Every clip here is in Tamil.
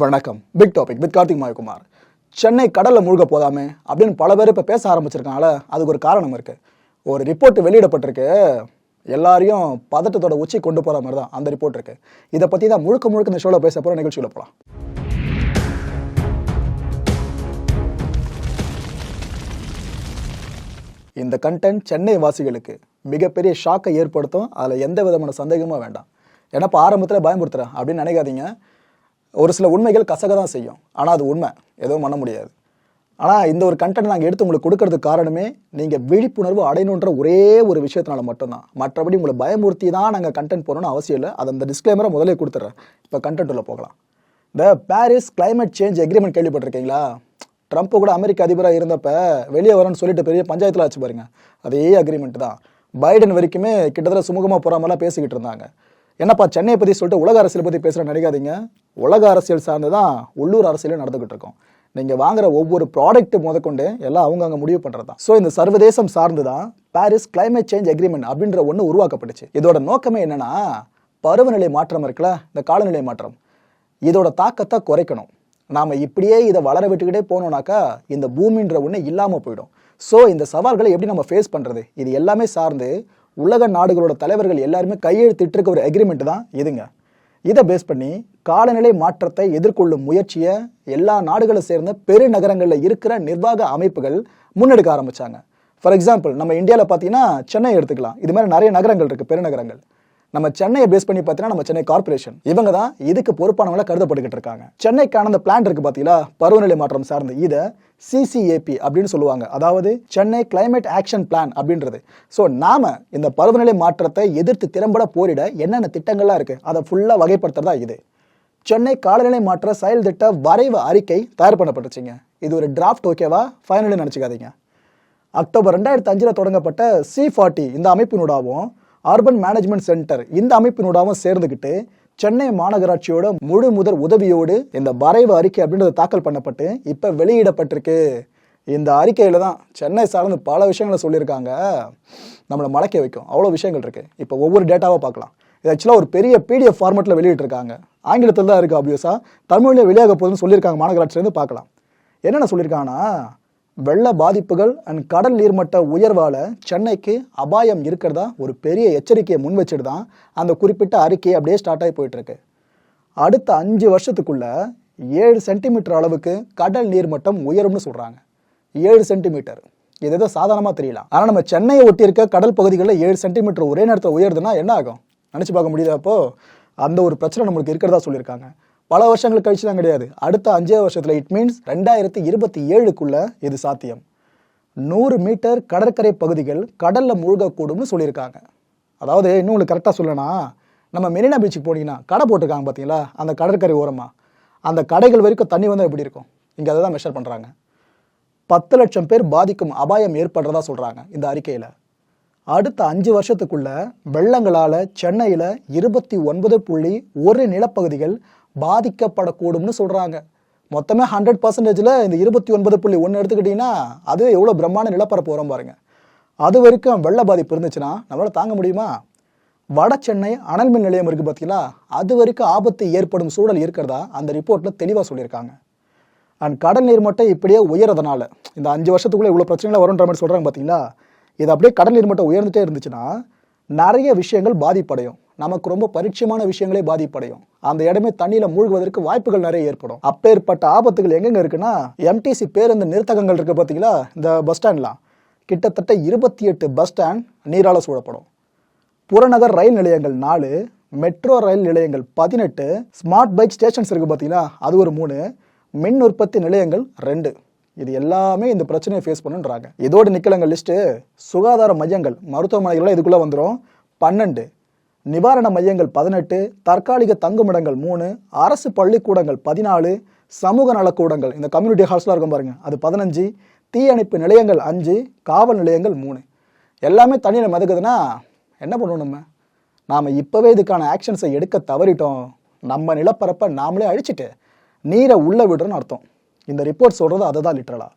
வணக்கம். Big topic with Karthik Mayakumar. Chennai கடலில் மூழ்க போதாமே அப்படின்னு பல பேர் இப்போ பேச ஆரம்பிச்சிருக்காங்கள அதுக்கு ஒரு காரணம் இருக்கு. ஒரு ரிப்போர்ட் வெளியிடப்பட்டிருக்கு. எல்லாரையும் பதட்டத்தோட உச்சி கொண்டு போகிற மாதிரி தான் அந்த ரிப்போர்ட் இருக்குது இதை பற்றி தான் முழுக்க முழுக்க இந்த ஷோவில் பேச போகிற நிகழ்ச்சியில் போகலாம் இந்த கண்டென்ட் சென்னை வாசிகளுக்கு மிகப்பெரிய ஷாக்கை ஏற்படுத்தும். அதில் எந்த விதமான சந்தேகமும் வேண்டாம். ஏன்னா இப்போ ஆரம்பத்தில் பயமுறுத்துறேன் அப்படின்னு நினைக்காதீங்க. ஒரு சில உண்மைகள் கசக தான் செய்யும். ஆனால் அது உண்மை. எதுவும் பண்ண முடியாது. ஆனால் இந்த ஒரு கண்டென்ட் நாங்கள் எடுத்து உங்களுக்கு கொடுக்கறதுக்கு காரணமே நீங்கள் விழிப்புணர்வு அடையணுன்ற ஒரே ஒரு விஷயத்தினால மட்டும்தான். மற்றபடி உங்களை பயமுறுத்தி தான் நாங்கள் கண்டென்ட் போகணும்னு அவசியம் இல்லை. அது அந்த டிஸ்க்ளைமரை முதல்ல கொடுத்துட்றேன் இப்போ கண்டென்ட் உள்ள போகலாம். இந்த பாரிஸ் கிளைமேட் சேஞ்ச் எக்ரிமெண்ட் கேள்விப்பட்டிருக்கீங்களா? ட்ரம்ப் கூட அமெரிக்க அதிபராக இருந்தப்ப வெளியே வரேன்னு சொல்லிட்டு பெரிய பஞ்சாயத்தில் ஆச்சு பாருங்க. அதே அக்ரிமெண்ட் தான். பைடன் வரைக்குமே கிட்டத்தட்ட சுமூகமாக போகிற மாதிரிலாம் பேசிக்கிட்டு இருந்தாங்க. என்னப்பா சென்னையை பற்றி சொல்லிட்டு உலக அரசியல் பற்றி பேசுகிற நினைக்காதீங்க உலக அரசியல் சார்ந்து தான் உள்ளூர் அரசியலும் நடந்துகிட்டு இருக்கோம். நீங்கள் வாங்குற ஒவ்வொரு ப்ராடக்ட் முதற்கொண்டு எல்லாம் அவங்க அங்கே முடிவு பண்ணுறது தான் ஸோ இந்த சர்வதேசம் சார்ந்து தான் பாரிஸ் கிளைமேட் சேஞ்ச் அக்ரிமெண்ட் அப்படின்ற ஒன்று உருவாக்கப்பட்டுச்சு. இதோட நோக்கமே என்னன்னா பருவநிலை மாற்றம் இருக்குல்ல இந்த காலநிலை மாற்றம். இதோட தாக்கத்தை குறைக்கணும். நாம் இப்படியே இதை வளர விட்டுக்கிட்டே போனோம்னாக்கா இந்த பூமின்ற ஒன்று இல்லாமல் போயிடும். ஸோ இந்த சவால்களை எப்படி நம்ம ஃபேஸ் பண்ணுறது இது எல்லாமே சார்ந்து உலக நாடுகளோட தலைவர்கள் எல்லாருமே கையெழுத்திட்டுருக்க ஒரு அக்ரிமெண்ட் தான் இதுங்க. இதை பேஸ் பண்ணி காலநிலை மாற்றத்தை எதிர்கொள்ளும் முயற்சியை எல்லா நாடுகளை சேர்ந்த பெருநகரங்களில் இருக்கிற நிர்வாக அமைப்புகள் முன்னெடுக்க ஆரம்பிச்சாங்க. ஃபார் எக்ஸாம்பிள் நம்ம இந்தியாவில் பார்த்தீங்கன்னா சென்னை எடுத்துக்கலாம். இது மாதிரி நிறைய நகரங்கள் இருக்குது பெருநகரங்கள். நம்ம சென்னையை பேஸ் பண்ணி பார்த்தீங்கன்னா நம்ம சென்னை கார்ப்பரேஷன் இவங்க தான் இதுக்கு பொறுப்பானவங்கள கருதப்பட்டுக்கிட்டு இருக்காங்க. சென்னைக்கான அந்த பிளான் இருக்கு பார்த்தீங்களா பருவநிலை மாற்றம் சார்ந்து. இதை சிசிஏபி அப்படின்னு சொல்லுவாங்க. அதாவது சென்னை கிளைமேட் ஆக்ஷன் பிளான் அப்படின்றது. ஸோ நாம இந்த பருவநிலை மாற்றத்தை எதிர்த்து திறம்பட போரிட என்னென்ன திட்டங்கள்லாம் இருக்கு? அதை ஃபுல்லாக வகைப்படுத்துறதா இது. சென்னை காலநிலை மாற்ற செயல் திட்ட வரைவு அறிக்கை தயார் பண்ணப்பட்டுச்சுங்க. இது ஒரு டிராஃப்ட் ஓகேவா ஃபைனலி நினச்சிக்காதீங்க. அக்டோபர் ரெண்டாயிரத்தி அஞ்சில் தொடங்கப்பட்ட சி ஃபார்ட்டி இந்த அமைப்பினூடாகவும் அர்பன் மேனேஜ்மெண்ட் சென்டர் இந்த அமைப்பினூடாவும் சேர்ந்துக்கிட்டு சென்னை மாநகராட்சியோட முழு முதல் உதவியோடு இந்த வரைவு அறிக்கை அப்படின்றது தாக்கல் பண்ணப்பட்டு இப்போ வெளியிடப்பட்டிருக்கு. இந்த அறிக்கையில் தான் சென்னை சார்ந்து பல விஷயங்களை சொல்லியிருக்காங்க. நம்மளை மடக்க வைக்கும். அவ்வளோ விஷயங்கள் இருக்குது இப்போ ஒவ்வொரு டேட்டாவாக பார்க்கலாம். இது ஆக்சுவலாக ஒரு பெரிய பிடிஎஃப் ஃபார்மெட்டில் வெளியிட்டிருக்காங்க. ஆங்கிலத்தில் தான் இருக்குது ஆப்வியஸாக தமிழ்லேயே வெளியாக போகுதுன்னு சொல்லியிருக்காங்க மாநகராட்சியிலேருந்து பார்க்கலாம். என்னென்ன சொல்லியிருக்காங்கன்னா வெள்ள பாதிப்புகள் அண்ட் கடல் நீர்மட்ட உயர்வால் சென்னைக்கு அபாயம் இருக்கிறதா? ஒரு பெரிய எச்சரிக்கையை முன் வச்சுட்டு தான் அந்த குறிப்பிட்ட அறிக்கை அப்படியே ஸ்டார்ட் ஆகி போயிட்டுருக்கு. அடுத்த அஞ்சு வருஷத்துக்குள்ள ஏழு சென்டிமீட்டர் அளவுக்கு கடல் நீர்மட்டம் உயரும்னு சொல்கிறாங்க ஏழு சென்டிமீட்டர். இது ஏதோ சாதாரணமாக தெரியலாம் ஆனால் நம்ம சென்னையை ஒட்டி இருக்க கடல் பகுதிகளில் ஏழு சென்டிமீட்டர் ஒரே நேரத்தில் உயருதுன்னா என்ன ஆகும்? நினச்சி பார்க்க முடியுதா அப்போ? அந்த ஒரு பிரச்சனை நம்மளுக்கு இருக்கிறதா சொல்லியிருக்காங்க. பல வருஷங்கள் கழிச்சுலாம் கிடையாது. அடுத்த அஞ்சே வருஷத்தில் இட் மீன்ஸ் ரெண்டாயிரத்தி இருபத்தி ஏழுக்குள்ள இது சாத்தியம். நூறு மீட்டர் கடற்கரை பகுதிகள் கடலில் மூழ்கக்கூடும்னு சொல்லியிருக்காங்க. அதாவது இன்னும் உங்களுக்கு கரெக்டாக சொல்லனா நம்ம மெரினா பீச்சுக்கு போனீங்கன்னா கடை போட்டிருக்காங்க பார்த்தீங்களா அந்த கடற்கரை ஓரமாக அந்த கடைகள் வரைக்கும் தண்ணி வந்தால் எப்படி இருக்கும்? இங்கே அதை தான் மெஷர் பண்ணுறாங்க பத்து லட்சம் பேர் பாதிக்கும் அபாயம் ஏற்படுறதா சொல்கிறாங்க இந்த அறிக்கையில். அடுத்த அஞ்சு வருஷத்துக்குள்ள வெள்ளங்களால் சென்னையில் இருபத்தி ஒன்பது புள்ளி ஒரு நிலப்பகுதிகள் பாதிக்கப்படக்கூடும்னு சொல்கிறாங்க மொத்தமே ஹண்ட்ரட் பர்சன்டேஜில் இந்த இருபத்தி ஒன்பது புள்ளி ஒன்று எடுத்துக்கிட்டிங்கன்னா அது எவ்வளோ பிரம்மாண்ட நிலப்பரப்பு வரும் பாருங்கள் அது வரைக்கும் வெள்ள பாதிப்பு இருந்துச்சுன்னா நம்மளால் தாங்க முடியுமா? வட சென்னை அனல் மின் நிலையம் இருக்குது பார்த்தீங்களா அது வரைக்கும் ஆபத்து ஏற்படும் சூழல் இருக்கிறதா? அந்த ரிப்போர்ட்டில் தெளிவாக சொல்லியிருக்காங்க. அண்ட் கடல் நீர் மட்டம் இப்படியே உயரதுனால இந்த அஞ்சு வருஷத்துக்குள்ளே இவ்வளோ பிரச்சனைகள் வரும்ன்ற மாதிரி சொல்கிறாங்க பார்த்தீங்களா இது அப்படியே கடல் நீர் மட்டம் உயர்ந்துட்டே இருந்துச்சுன்னா நிறைய விஷயங்கள் பாதிப்படையும். நமக்கு ரொம்ப பரிச்சயமான விஷயங்களே பாதிப்படையும். அந்த இடமே தண்ணியில் மூழ்குவதற்கு வாய்ப்புகள் நிறைய ஏற்படும். அப்பேற்பட்ட ஆபத்துகள் எங்கெங்க இருக்குன்னா எம்டிசி பேருந்து நிறுத்தகங்கள் இருக்கு பார்த்தீங்களா இந்த பஸ் ஸ்டாண்ட்லாம் கிட்டத்தட்ட இருபத்தி எட்டு பஸ் ஸ்டாண்ட் நீரால் சூழப்படும். புறநகர் ரயில் நிலையங்கள் நாலு மெட்ரோ ரயில் நிலையங்கள் பதினெட்டு ஸ்மார்ட் பைக் ஸ்டேஷன்ஸ் இருக்கு பார்த்தீங்களா அது ஒரு மூணு மின் உற்பத்தி நிலையங்கள் ரெண்டு. இது எல்லாமே இந்த பிரச்சனையை ஃபேஸ் பண்ணுன்றாங்க. இதோடு நிக்கலங்க லிஸ்ட்டு சுகாதார மையங்கள் மருத்துவமனைகள்லாம் இதுக்குள்ளே வந்துடும் பன்னெண்டு நிவாரண மையங்கள் பதினெட்டு தற்காலிக தங்குமிடங்கள் மூணு அரசு பள்ளிக்கூடங்கள் பதினாலு சமூக நலக்கூடங்கள் இந்த கம்யூனிட்டி ஹால்ஸ்லாம் இருக்கும் பாருங்கள் அது பதினஞ்சு தீயணைப்பு நிலையங்கள் அஞ்சு காவல் நிலையங்கள் மூணு. எல்லாமே தண்ணியில் மிதக்குதுன்னா என்ன பண்ணுவோம் நம்ம? நாம் இப்போவே இதுக்கான ஆக்ஷன்ஸை எடுக்க தவறிட்டோம். நம்ம நிலப்பரப்பை நாமளே அழிச்சிட்டு நீரை உள்ளே விடுறோன்னு அர்த்தம். இந்த ரிப்போர்ட் சொல்கிறது அதை தான்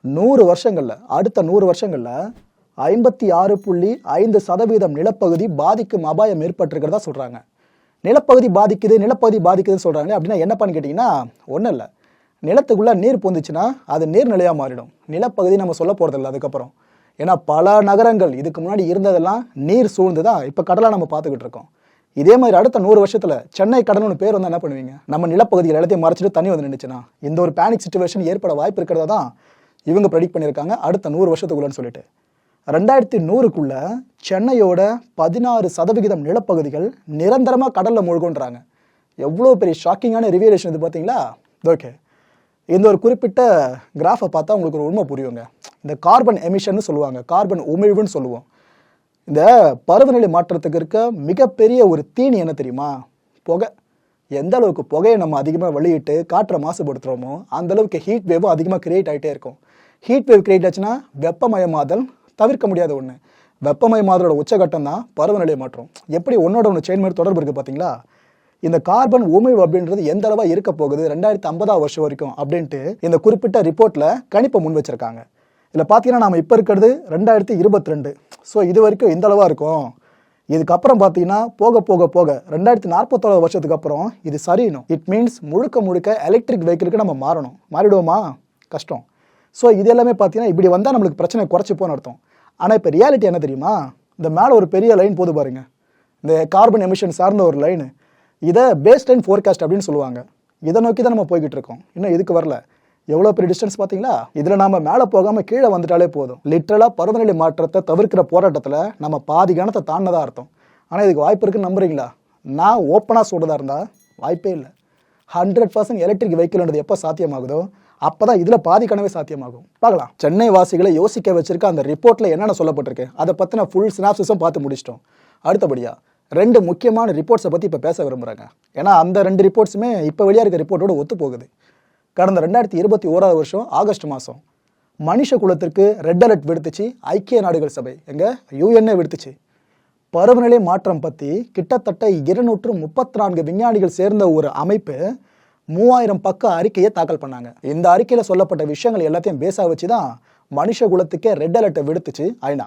நூறு வருஷங்களில் அடுத்த நூறு வருஷங்களில் ஐம்பத்தி ஆறு புள்ளி ஐந்து சதவீதம் நிலப்பகுதி பாதிக்கும் அபாயம் ஏற்பட்டிருக்கிறதா சொல்கிறாங்க நிலப்பகுதி பாதிக்குது நிலப்பகுதி பாதிக்குதுன்னு சொல்கிறாங்களே அப்படின்னா என்னப்பான்னு கேட்டிங்கன்னா ஒன்றும் இல்லை. நிலத்துக்குள்ளே நீர் பூந்துச்சுன்னா அது நீர்நிலையாக மாறிடும். நிலப்பகுதி நம்ம சொல்ல போகிறதில்ல அதுக்கப்புறம். ஏன்னா பல நகரங்கள் இதுக்கு முன்னாடி இருந்ததெல்லாம் நீர் சூழ்ந்து தான் இப்போ கடலாக நம்ம பார்த்துக்கிட்டு இருக்கோம். இதே மாதிரி அடுத்த நூறு வருஷத்தில் சென்னை கடல்னு பேர் வந்து என்ன பண்ணுவீங்க? நம்ம நிலப்பகுதியில் எல்லாத்தையும் மறைச்சிட்டு தண்ணி வந்து நின்றுச்சுன்னா இந்த ஒரு பேனிக் சுச்சுவேஷன் ஏற்பட வாய்ப்பு இருக்கிறதா தான் இவங்க ப்ரெடிக்ட் பண்ணியிருக்காங்க. அடுத்த நூறு வருஷத்துக்குள்ளன்னு சொல்லிட்டு. ரெண்டாயிரத்தி நூறுக்குள்ள சென்னையோட பதினாறு சதவிகிதம் நிலப்பகுதிகள் நிரந்தரமாக கடலில் மூழ்குன்றாங்க. எவ்வளோ பெரிய ஷாக்கிங்கான ரிவியலேஷன் இது பார்த்தீங்களா? ஓகே இந்த ஒரு குறிப்பிட்ட கிராஃபை பார்த்தா உங்களுக்கு ஒரு உண்மை புரியுங்க. இந்த கார்பன் எமிஷன் சொல்லுவாங்க. கார்பன் உமிழ்வுன்னு சொல்லுவோம். இந்த பருவநிலை மாற்றத்துக்கு இருக்க மிகப்பெரிய ஒரு தீனி என்ன தெரியுமா? புகை. எந்த அளவுக்கு புகையை நம்ம அதிகமாக வெளியிட்டு காற்றை மாசுபடுத்துகிறோமோ அந்த அளவுக்கு ஹீட் வேவும் அதிகமாக கிரியேட் ஆகிட்டே இருக்கும். ஹீட் வேவ் கிரியேட் ஆச்சுன்னா வெப்பமயமாதல் தவிர்க்க முடியாத ஒன்று வெப்பமய வெப்பமயமாதலோட உச்சகட்டம் தான் பருவநிலை மாற்றம். எப்படி ஒன்னோட ஒன்று செயின் மாதிரி தொடர்பு இருக்குது பார்த்தீங்களா இந்த கார்பன் உமிழ்வு அப்படின்றது எந்த அளவாக இருக்க போகுது? ரெண்டாயிரத்தி ஐம்பதாம் வருஷம் வரைக்கும் அப்படின்ட்டு இந்த குறிப்பிட்ட ரிப்போர்ட்டில் கணிப்பை முன் வச்சிருக்காங்க. இதில் பார்த்தீங்கன்னா நாம் இப்போ இருக்கிறது ரெண்டாயிரத்தி இருபத்தி ரெண்டு. ஸோ இது வரைக்கும் இந்த அளவாக இருக்கும். இதுக்கப்புறம் பார்த்தீங்கன்னா போக போக போக ரெண்டாயிரத்தி நாற்பத்தோரு வருஷத்துக்கு அப்புறம் இது சரியணும். இட் மீன்ஸ் முழுக்க முழுக்க எலக்ட்ரிக் வெஹிக்கிளுக்கு நம்ம மாறணும். மாறிடுவோமா? கஷ்டம். ஸோ இது எல்லாமே பார்த்தீங்கன்னா இப்படி வந்தால் நம்மளுக்கு பிரச்சனை குறைச்சி அர்த்தம். ஆனால் இப்போ ரியாலிட்டி என்ன தெரியுமா? இந்த மேலே ஒரு பெரிய லைன் போது பாருங்க. இந்த கார்பன் எமிஷன் சார்ந்த ஒரு லைனு இதை பேஸ் லைன் ஃபோர்காஸ்ட் அப்படின்னு சொல்லுவாங்க. இதை நோக்கி தான் நம்ம போய்கிட்டு இருக்கோம். இன்னும் இதுக்கு வரல. எவ்வளோ பெரிய டிஸ்டன்ஸ் பார்த்தீங்களா? இதில் நாம் மேலே போகாமல் கீழே வந்துட்டாலே போதும். லிட்ரலாக பருவநிலை மாற்றத்தை தவிர்க்கிற போராட்டத்தில் நம்ம பாதி கணத்தை தாண்டதாக அர்த்தம். ஆனால் இதுக்கு வாய்ப்பு இருக்குன்னு நம்புறீங்களா? நான் ஓப்பனாக சொல்கிறதா இருந்தால் வாய்ப்பே இல்லை. ஹண்ட்ரட் பர்சன்ட் எலக்ட்ரிக் வெஹிக்கிள்ன்றது எப்போ சாத்தியமாகுதோ அப்போ தான் இதில் பாதி கனவே சாத்தியமாகும். பார்க்கலாம். சென்னை வாசிகளை யோசிக்க வச்சிருக்க அந்த ரிப்போர்ட்டில் என்னென்ன சொல்லப்பட்டிருக்கு? அதை பற்றின ஃபுல் சினாப்சிஸும் பார்த்து முடிச்சிட்டோம். அடுத்தபடியாக ரெண்டு முக்கியமான ரிப்போர்ட்ஸை பற்றி இப்போ பேச விரும்புகிறாங்க ஏன்னா அந்த ரெண்டு ரிப்போர்ட்ஸுமே இப்போ வெளியாக இருக்க ரிப்போர்ட்டோட ஒத்து போகுது கடந்த ரெண்டாயிரத்தி இருபத்தி ஓராவது வருஷம் ஆகஸ்ட் மாதம் மனுஷ குலத்திற்கு ரெட் அலர்ட் விடுத்துச்சு ஐக்கிய நாடுகள் சபை. எங்க? யூஎன்ஏ விடுத்துச்சு. பருவநிலை மாற்றம் பற்றி கிட்டத்தட்ட இருநூற்று முப்பத்தி நான்கு விஞ்ஞானிகள் சேர்ந்த ஒரு அமைப்பு மூவாயிரம் பக்க அறிக்கையை தாக்கல் பண்ணாங்க. இந்த அறிக்கையில் சொல்லப்பட்ட விஷயங்கள் எல்லாத்தையும் பேஸா வச்சு தான் மனுஷ குலத்துக்கே ரெட் அலர்ட்டை விடுத்துச்சு ஐநா.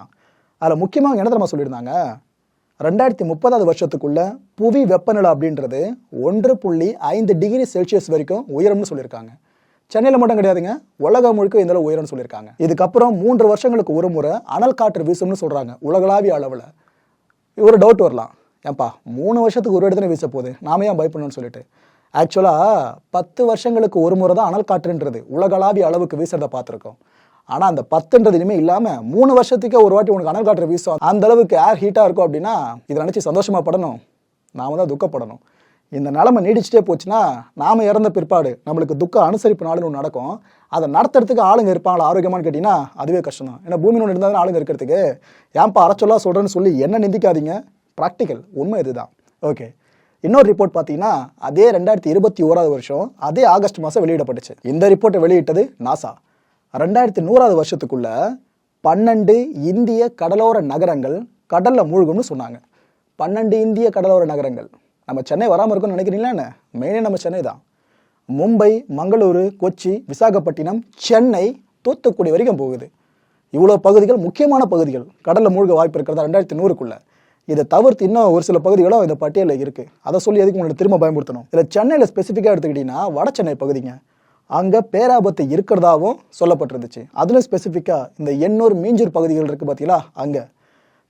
அதில் முக்கியமாக என்ன தெரியுமா சொல்லியிருந்தாங்க? ரெண்டாயிரத்தி முப்பதாவது வருஷத்துக்குள்ள புவி வெப்பநிலை அப்படின்றது ஒன்று புள்ளி ஐந்து டிகிரி செல்சியஸ் வரைக்கும் உயரம்னு சொல்லியிருக்காங்க. சென்னையில் மட்டும் கிடையாதுங்க உலகம் முழுக்க இந்த உயரம்னு சொல்லியிருக்காங்க. இதுக்கப்புறம் மூன்று வருஷங்களுக்கு ஒரு முறை அனல் காற்று வீசும்னு சொல்கிறாங்க உலகளாவிய அளவில். ஒரு டவுட் வரலாம். ஏன்பா மூணு வருஷத்துக்கு ஒரு இடத்துல வீச போகுது. நாம ஏன் பயப்படணும்னு சொல்லிட்டு. ஆக்சுவலாக பத்து வருஷங்களுக்கு ஒரு முறை தான் அனல் காற்றுன்றது. உலகளாவிய அளவுக்கு வீசுறத பார்த்துருக்கோம். ஆனால் அந்த பத்துன்றது இனிமேல் இல்லாமல் மூணு வருஷத்துக்கே ஒரு வாட்டி உனக்கு அனல் காற்று வீசும். அந்த அளவுக்கு ஏர் ஹீட்டாக இருக்கும் அப்படின்னா இதை நினச்சி சந்தோஷமாக படணும். நாம தான் துக்கப்படணும். இந்த நிலைமை நீடிச்சிட்டே போச்சுன்னா நாம இறந்த பிற்பாடு நம்மளுக்கு துக்க அனுசரிப்பு நாளுன்னு ஒன்று நடக்கும். அதை நடத்துறதுக்கு ஆளுங்க இருப்பாங்களா ஆரோக்கியமான்னு கேட்டிங்கன்னா அதுவே கஷ்டம் தான் ஏன்னா பூமி ஒன்று இருந்தால் ஆளுங்க இருக்கிறதுக்கு? ஏன்பா அரைச்சொல்லா சொல்கிறேன்னு சொல்லி என்ன நிந்திக்காதீங்க? ப்ராக்டிக்கல் உண்மை இதுதான். ஓகே இன்னொரு ரிப்போர்ட் பார்த்தீங்கன்னா அதே ரெண்டாயிரத்தி இருபத்தி ஓராவது வருஷம் அதே ஆகஸ்ட் மாதம் வெளியிடப்பட்டுச்சு. இந்த ரிப்போர்ட்டை வெளியிட்டது நாசா ரெண்டாயிரத்தி நூறாவது வருஷத்துக்குள்ள பன்னெண்டு இந்திய கடலோர நகரங்கள் கடலில் மூழ்கும்னு சொன்னாங்க. பன்னெண்டு இந்திய கடலோர நகரங்கள். நம்ம சென்னை வராமல் இருக்கும்னு நினைக்கிறீங்களா என்ன? மெயினே நம்ம சென்னை தான். மும்பை மங்களூரு கொச்சி விசாகப்பட்டினம் சென்னை தூத்துக்குடி வரைக்கும் போகுது. இவ்வளோ பகுதிகள் முக்கியமான பகுதிகள். கடலில் மூழ்க வாய்ப்பு இருக்கிறதா ரெண்டாயிரத்தி நூறுக்குள்ளே? இதை தவிர்த்து இன்னும் ஒரு சில பகுதிகளும் இந்த பட்டியலில் இருக்கு. அதை சொல்லி எதுக்கு உங்களை திரும்ப பயன்படுத்தணும்? இதில் சென்னையில் ஸ்பெசிஃபிக்காக எடுத்துக்கிட்டிங்கன்னா வட சென்னை பகுதிங்க. அங்கே பேராபத்து இருக்கிறதாவும் சொல்லப்பட்டிருந்துச்சு. அதில் ஸ்பெசிஃபிக்காக இந்த எண்ணூர் மீஞ்சூர் பகுதிகள் இருக்குது பார்த்தீங்களா அங்கே.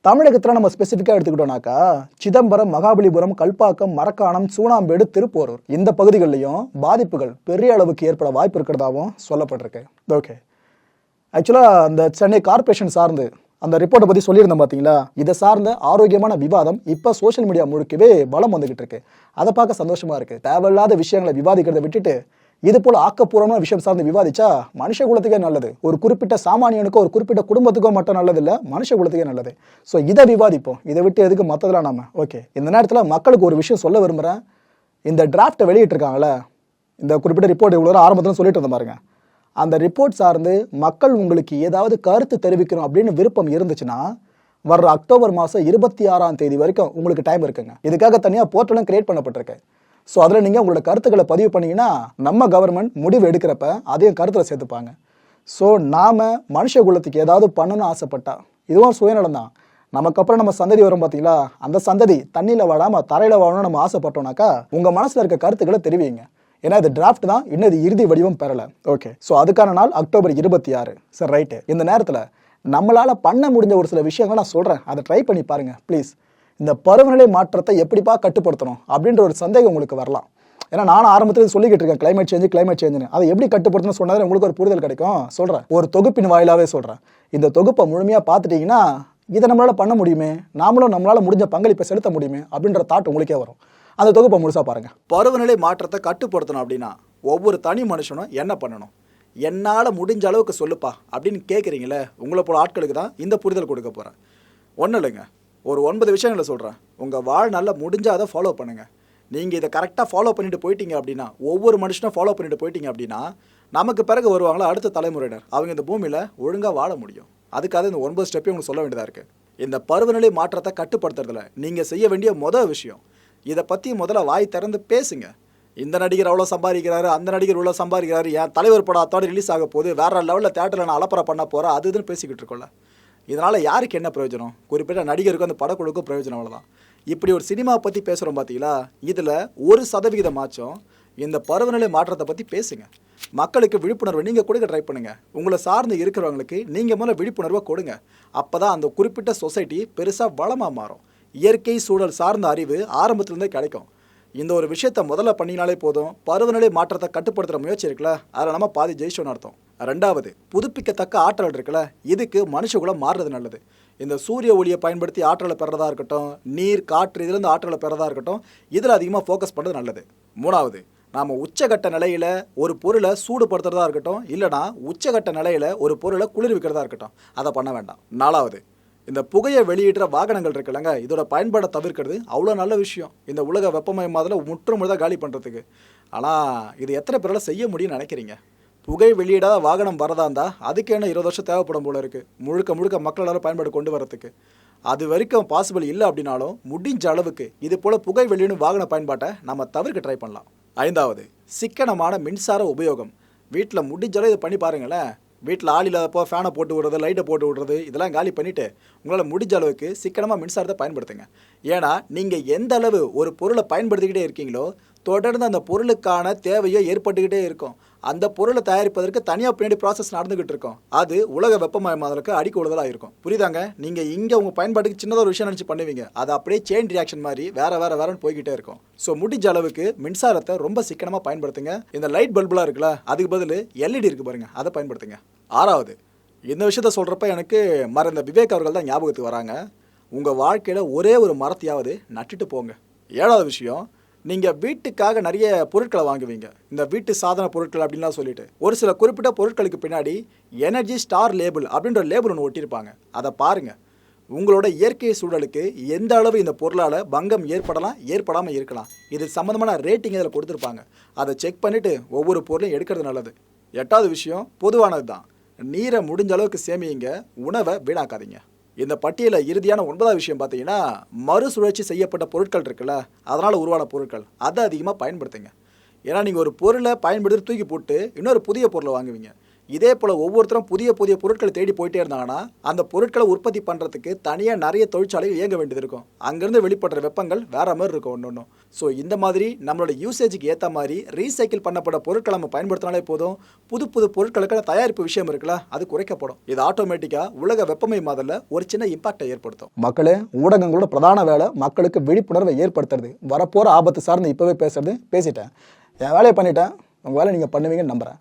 தமிழகத்தில் நம்ம ஸ்பெசிஃபிக்காக எடுத்துக்கிட்டோம்னாக்கா சிதம்பரம் மகாபலிபுரம் கல்பாக்கம் மரக்காணம் சூனாம்பேடு திருப்போரூர். இந்த பகுதிகளிலையும் பாதிப்புகள் பெரிய அளவுக்கு ஏற்பட வாய்ப்பு இருக்கிறதாவும் சொல்லப்பட்டிருக்கு. ஓகே ஆக்சுவலாக அந்த சென்னை கார்ப்பரேஷன் சார்ந்து அந்த ரிப்போர்ட்டை பற்றி சொல்லியிருந்தேன் பார்த்தீங்களா இதை சார்ந்த ஆரோக்கியமான விவாதம் இப்போ சோஷியல் மீடியா முழுக்கவே பலம் வந்துகிட்டு இருக்கு. அதை பார்க்க சந்தோஷமா இருக்கு. தேவையில்லாத விஷயங்களை விவாதிக்கிறத விட்டுட்டு இது போல ஆக்கப்பூர்வமான விஷயம் சார்ந்து விவாதிச்சா மனுஷ குலத்துக்கே நல்லது. ஒரு குறிப்பிட்ட சாமானியனுக்கோ ஒரு குறிப்பிட்ட குடும்பத்துக்கோ மட்டும் நல்லது இல்லை மனுஷ குலத்துக்கே நல்லது. ஸோ இதை விவாதிப்போம். இதை விட்டு எதுக்கு மற்றதெல்லாம் நாம? ஓகே இந்த நேரத்தில் மக்களுக்கு ஒரு விஷயம் சொல்ல விரும்புகிறேன் இந்த டிராஃப்ட்டை வெளியிட்டிருக்காங்களே இந்த குறிப்பிட்ட ரிப்போர்ட் இவ்வளோ ஆரம்பத்தில் சொல்லிட்டு இருந்த பாருங்க. அந்த ரிப்போர்ட் சார்ந்து மக்கள் உங்களுக்கு ஏதாவது கருத்து தெரிவிக்கணும் அப்படின்னு விருப்பம் இருந்துச்சுன்னா வர்ற அக்டோபர் மாதம் இருபத்தி ஆறாம் தேதி வரைக்கும் உங்களுக்கு டைம் இருக்குங்க. இதுக்காக தனியாக போர்ட்டலும் கிரியேட் பண்ணப்பட்டிருக்கு. ஸோ அதில் நீங்கள் உங்களோட கருத்துக்களை பதிவு பண்ணீங்கன்னா நம்ம கவர்மெண்ட் முடிவு எடுக்கிறப்ப அதையும் கருத்தில் சேர்த்துப்பாங்க. ஸோ நாம் மனுஷ குலத்துக்கு ஏதாவது பண்ணணும்னு ஆசைப்பட்டா இதுவும் சுயநலம் தான். நமக்கு அப்புறம் நம்ம சந்ததி வரும் பார்த்தீங்களா அந்த சந்ததி தண்ணியில் வாழாமல் தரையில் வாழணும்னு நம்ம ஆசைப்பட்டோம்னாக்கா உங்கள் மனசில் இருக்க கருத்துக்களை தெரிவிங்க. ஏன்னா இது டிராஃப்ட் தான் இன்னும் இது இறுதி வடிவம் பெறல. ஓகே ஸோ அதுக்கான நாள் அக்டோபர் இருபத்தி ஆறு. சார் ரைட்டு இந்த நேரத்தில் நம்மளால் பண்ண முடிஞ்ச ஒரு சில விஷயங்கள் நான் சொல்கிறேன் அதை ட்ரை பண்ணி பாருங்கள் ப்ளீஸ் இந்த பருவநிலை மாற்றத்தை எப்படிப்பா கட்டுப்படுத்தணும் அப்படின்ற ஒரு சந்தேகம் உங்களுக்கு வரலாம். ஏன்னா நானும் ஆரம்பத்தில் சொல்லிக்கிட்டு இருக்கேன் கிளைமேட் சேஞ்ச் கிளைமேட் சேஞ்சுன்னு அதை எப்படி கட்டுப்படுத்தணும்னு சொன்னது உங்களுக்கு ஒரு புரிதல் கிடைக்கும். சொல்கிறேன் ஒரு தொகுப்பின் வாயிலாகவே சொல்கிறேன் இந்த தொகுப்பை முழுமையாக பார்த்துட்டிங்கன்னா இதை நம்மளால் பண்ண முடியுமே? நாமளும் நம்மளால் முடிஞ்ச பங்களிப்பை செலுத்த முடியுமே? அப்படின்ற தாட் உங்களுக்கே வரும். அந்த தொகுப்பை முழுசாக பாருங்கள் பருவநிலை மாற்றத்தை கட்டுப்படுத்தணும் அப்படின்னா ஒவ்வொரு தனி மனுஷனும் என்ன பண்ணணும்? என்னால் முடிஞ்ச அளவுக்கு சொல்லுப்பா அப்படின்னு கேட்குறீங்களே உங்களை போல ஆட்களுக்கு தான் இந்த புரிதல் கொடுக்க போகிறேன் ஒன்றும் இல்லைங்க. ஒரு ஒன்பது விஷயங்களை சொல்கிறேன் உங்கள் வாழ்நாளில் முடிஞ்சால் அதை ஃபாலோ பண்ணுங்கள் நீங்கள் இதை கரெக்டாக ஃபாலோ பண்ணிட்டு போயிட்டீங்க அப்படின்னா ஒவ்வொரு மனுஷனும் ஃபாலோ பண்ணிட்டு போயிட்டீங்க அப்படின்னா நமக்கு பிறகு வருவாங்களா அடுத்த தலைமுறையினர்? அவங்க இந்த பூமியில் ஒழுங்காக வாழ முடியும். அதுக்காக இந்த ஒன்பது ஸ்டெப்பையும் உங்களுக்கு சொல்ல வேண்டியதாக இருக்குது இந்த பருவநிலை மாற்றத்தை கட்டுப்படுத்துறதுல நீங்கள் செய்ய வேண்டிய மொதல் விஷயம் இதை பற்றி முதல்ல வாய் திறந்து பேசுங்க. இந்த நடிகர் அவ்வளோ சம்பாதிக்கிறாரு அந்த நடிகர் இவ்வளோ சம்பாதிக்கிறாரு என் தலைவர் படம் அத்தோட ரிலீஸ் ஆக போகுது வேற லெவலில் தேட்டரில் நான் அலப்பறை பண்ண போகிறேன் அது இதுன்னு பேசிக்கிட்டு இருக்கோம்ல. இதனால் யாருக்கு என்ன பிரயோஜனம்? குறிப்பிட்ட நடிகருக்கும் அந்த படக்குழுக்கும் பிரயோஜனம் அவ்வளோதான் இப்படி ஒரு சினிமா பற்றி பேசுகிறோம் பார்த்தீங்களா இதில் ஒரு சதவிகிதமாச்சும் இந்த பருவநிலை மாற்றத்தை பற்றி பேசுங்க. மக்களுக்கு விழிப்புணர்வை நீங்கள் கொடுக்க ட்ரை பண்ணுங்கள் உங்களை சார்ந்து இருக்கிறவங்களுக்கு நீங்கள் முதல்ல விழிப்புணர்வை கொடுங்க. அப்போ தான் அந்த குறிப்பிட்ட சொசைட்டி பெருசாக வளமாக மாறும். இயற்கை சூழல் சார்ந்த அறிவு ஆரம்பத்துலேருந்தே கிடைக்கும். இந்த ஒரு விஷயத்த முதல்ல பண்ணினாலே போதும் பருவநிலை மாற்றத்தை கட்டுப்படுத்துகிற முயற்சி இருக்குல்ல அதில் நம்ம பாதி ஜெயிச்சோன்னு அர்த்தம். ரெண்டாவது புதுப்பிக்கத்தக்க ஆற்றல் இருக்குல்ல இதுக்கு மனுஷகுலம் மாறுறது நல்லது. இந்த சூரிய ஒளியை பயன்படுத்தி ஆற்றலை பெறதா இருக்கட்டும் நீர் காற்று இதுலேருந்து ஆற்றலை பெறதா இருக்கட்டும் இதில் அதிகமாக ஃபோக்கஸ் பண்ணுறது நல்லது. மூணாவது நாம் உச்சகட்ட நிலையில் ஒரு பொருளை சூடுபடுத்துறதா இருக்கட்டும் இல்லைனா உச்சகட்ட நிலையில் ஒரு பொருளை குளிர்விக்கிறதா இருக்கட்டும். அதை பண்ண வேண்டாம். நாலாவது இந்த புகையை வெளியிடுற வாகனங்கள் இருக்குல்லங்க இதோட பயன்பாடை தவிர்க்கிறது அவ்வளோ நல்ல விஷயம். இந்த உலக வெப்பமயமாதல முற்றுமுழுதாக காலி பண்ணுறதுக்கு ஆனால் இது எத்தனை பேரால் செய்ய முடியும்னு நினைக்கிறீங்க? புகை வெளியிடாத வாகனம் வரதா இருந்தால் அதுக்கு என்ன இருபது வருஷம் தேவைப்படும் போல இருக்குது முழுக்க முழுக்க மக்களால் பயன்பாடு கொண்டு வரதுக்கு. அது வரைக்கும் பாசிபிள் இல்லை அப்படின்னாலும் முடிஞ்ச அளவுக்கு இது போல் புகை வெளியிடும் வாகன பயன்பாட்டை நம்ம தவிர்க்க ட்ரை பண்ணலாம். ஐந்தாவது சிக்கனமான மின்சார உபயோகம். வீட்டில் முடிஞ்ச அளவு இது பண்ணி பாருங்களேன். வீட்டில் ஆள் இல்லாதப்போ ஃபேனை போட்டு விடுறது லைட்டை போட்டு விடுறது இதெல்லாம் காலி பண்ணிவிட்டு உங்களால் முடிஞ்ச அளவுக்கு சிக்கனமாக மின்சாரத்தை பயன்படுத்துங்க. ஏன்னா நீங்கள் எந்த அளவு ஒரு பொருளை பயன்படுத்திக்கிட்டே இருக்கீங்களோ தொடர்ந்து அந்த பொருளுக்கான தேவையோ ஏற்பட்டுக்கிட்டே இருக்கும். அந்த பொருளை தயாரிப்பதற்கு தனியாக பின்னாடி ப்ராசஸ் நடந்துகிட்டு இருக்கும். அது உலக வெப்பமயமாதலுக்கு அடிக்கூடுதலாக இருக்கும். புரியுதாங்க? நீங்கள் இங்கே உங்கள் பயன்பாட்டுக்கு சின்னதாக ஒரு விஷயம் நினச்சி பண்ணுவீங்க. அது அப்படியே செயின் ரியாக்ஷன் மாதிரி வேற வேற வேறன்னு போய்கிட்டே இருக்கும். ஸோ முடிஞ்ச அளவுக்கு மின்சாரத்தை ரொம்ப சிக்கனமாக பயன்படுத்துங்க. இந்த லைட் பல்புலாம் இருக்குல்ல அதுக்கு பதில் எல்இடி இருக்கு பாருங்க அதை பயன்படுத்துங்க. ஆறாவது இந்த விஷயத்த சொல்கிறப்ப எனக்கு மறந்த விவேக் அவர்கள் தான் ஞாபகத்துக்கு வராங்க. உங்கள் வாழ்க்கையில் ஒரே ஒரு மரத்தையாவது நட்டுட்டு போங்க. ஏழாவது விஷயம் நீங்கள் வீட்டுக்காக நிறைய பொருட்களை வாங்குவீங்க. இந்த வீட்டு சாதன பொருட்கள் அப்படின்லாம் சொல்லிட்டு. ஒரு சில குறிப்பிட்ட பொருட்களுக்கு பின்னாடி எனர்ஜி ஸ்டார் லேபிள் அப்படின்ற லேபிள் ஒன்று ஒட்டியிருப்பாங்க. அதை பாருங்கள் உங்களோட இயற்கை சூழலுக்கு எந்த அளவு இந்த பொருளால் பங்கம் ஏற்படலாம் ஏற்படாமல் இருக்கலாம். இது சம்மந்தமான ரேட்டிங் இதில் கொடுத்துருப்பாங்க. அதை செக் பண்ணிவிட்டு ஒவ்வொரு பொருளையும் எடுக்கிறது நல்லது. எட்டாவது விஷயம் பொதுவானது தான் நீரை முடிஞ்ச அளவுக்கு சேமியுங்க. உணவை வீணாக்காதீங்க. இந்த பட்டியலில் இறுதியான ஒன்பதாவது விஷயம் பார்த்தீங்கன்னா மறுசுழற்சி செய்யப்பட்ட பொருட்கள் இருக்குல்ல அதனால் உருவான பொருட்கள். அதை அதிகமாக பயன்படுத்துங்க. ஏன்னா நீங்கள் ஒரு பொருளை பயன்படுத்தி தூக்கி போட்டு இன்னொரு புதிய பொருளை வாங்குவீங்க. இதே போல் ஒவ்வொருத்தரும் புதிய புதிய பொருட்களை தேடி போயிட்டே இருந்தாங்கன்னா அந்த பொருட்களை உற்பத்தி பண்ணுறதுக்கு தனியாக நிறைய தொழிற்சாலைகள் இயங்க வேண்டியது இருக்கும். அங்கேருந்து வெளிப்படுற வெப்பங்கள் வேற மாதிரி இருக்கும் ஒன்று ஒன்றும் ஸோ இந்த மாதிரி நம்மளோட யூசேஜுக்கு ஏற்ற மாதிரி ரீசைக்கிள் பண்ணப்பட்ட பொருட்களை நம்ம பயன்படுத்தினாலே போதும் புது புது பொருட்களுக்கான தயாரிப்பு விஷயம் இருக்குல்ல அது குறைக்கப்படும். இது ஆட்டோமேட்டிக்காக உலக வெப்பமை மாதிரில் ஒரு சின்ன இம்பாக்டை ஏற்படுத்தும். மக்களே ஊடகங்களோட பிரதான வேலை மக்களுக்கு விழிப்புணர்வை ஏற்படுத்துறது. வரப்போகிற ஆபத்து சார்ந்து இப்போவே பேசுறது. பேசிட்டேன். என் வேலையை பண்ணிட்டேன். உங்கள் வேலை நீங்கள் பண்ணுவீங்கன்னு நம்புகிறேன்